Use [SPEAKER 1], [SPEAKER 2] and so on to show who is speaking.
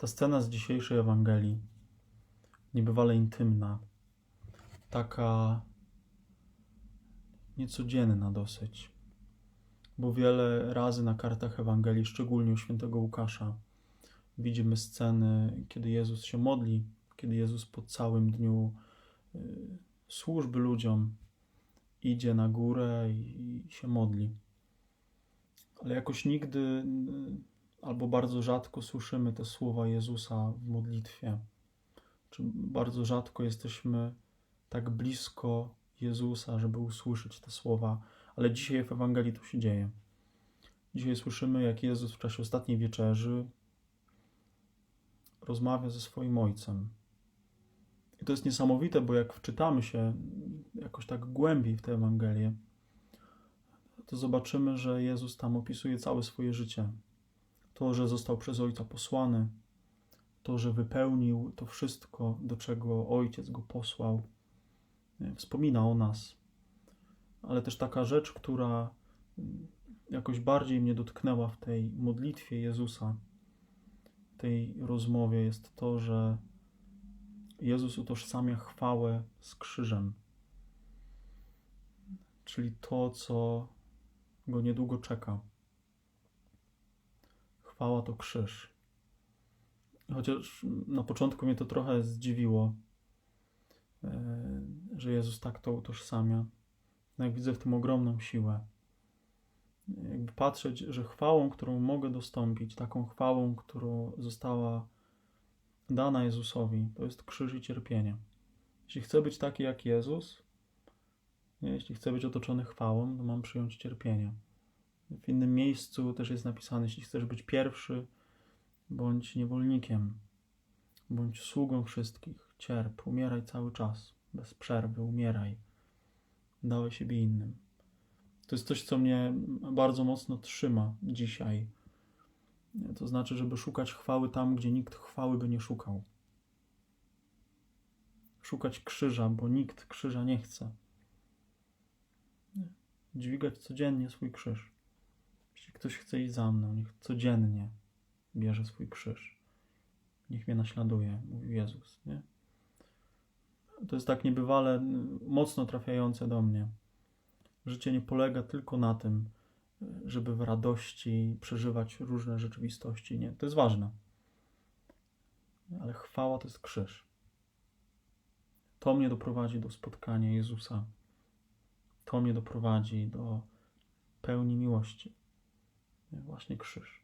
[SPEAKER 1] Ta scena z dzisiejszej Ewangelii, niebywale intymna, taka niecodzienna dosyć, bo wiele razy na kartach Ewangelii, szczególnie u świętego Łukasza, widzimy sceny, kiedy Jezus się modli, kiedy Jezus po całym dniu y, służby ludziom idzie na górę i, się modli. Ale jakoś nigdy albo bardzo rzadko słyszymy te słowa Jezusa w modlitwie, czy bardzo rzadko jesteśmy tak blisko Jezusa, żeby usłyszeć te słowa, ale dzisiaj w Ewangelii to się dzieje. Dzisiaj słyszymy, jak Jezus w czasie ostatniej wieczerzy rozmawia ze swoim Ojcem. I to jest niesamowite, bo jak wczytamy się jakoś tak głębiej w tę Ewangelię, to zobaczymy, że Jezus tam opisuje całe swoje życie. To, że został przez Ojca posłany, to, że wypełnił to wszystko, do czego Ojciec go posłał. Wspomina o nas. Ale też taka rzecz, która jakoś bardziej mnie dotknęła w tej modlitwie Jezusa, w tej rozmowie, jest to, że Jezus utożsamia chwałę z krzyżem. Czyli to, co go niedługo czeka. Chwała to krzyż. Chociaż na początku mnie to trochę zdziwiło, e, że Jezus tak to utożsamia. No jak widzę w tym ogromną siłę. Jakby patrzeć, że chwałą, którą mogę dostąpić, taką chwałą, którą została dana Jezusowi, to jest krzyż i cierpienie. Jeśli chcę być taki jak Jezus, jeśli chcę być otoczony chwałą, to mam przyjąć cierpienie. W innym miejscu też jest napisane, jeśli chcesz być pierwszy, bądź niewolnikiem, bądź sługą wszystkich, cierp, umieraj cały czas, bez przerwy, umieraj. Dałeś siebie innym. To jest coś, co mnie bardzo mocno trzyma dzisiaj. To znaczy, żeby szukać chwały tam, gdzie nikt chwały by nie szukał. Szukać krzyża, bo nikt krzyża nie chce. Dźwigać codziennie swój krzyż. Jeśli ktoś chce iść za mną, niech codziennie bierze swój krzyż. Niech mnie naśladuje, mówił Jezus. Nie? To jest tak niebywale mocno trafiające do mnie. Życie nie polega tylko na tym, żeby w radości przeżywać różne rzeczywistości. Nie, to jest ważne. Ale chwała to jest krzyż. To mnie doprowadzi do spotkania Jezusa. To mnie doprowadzi do pełni miłości. Właśnie krzyż.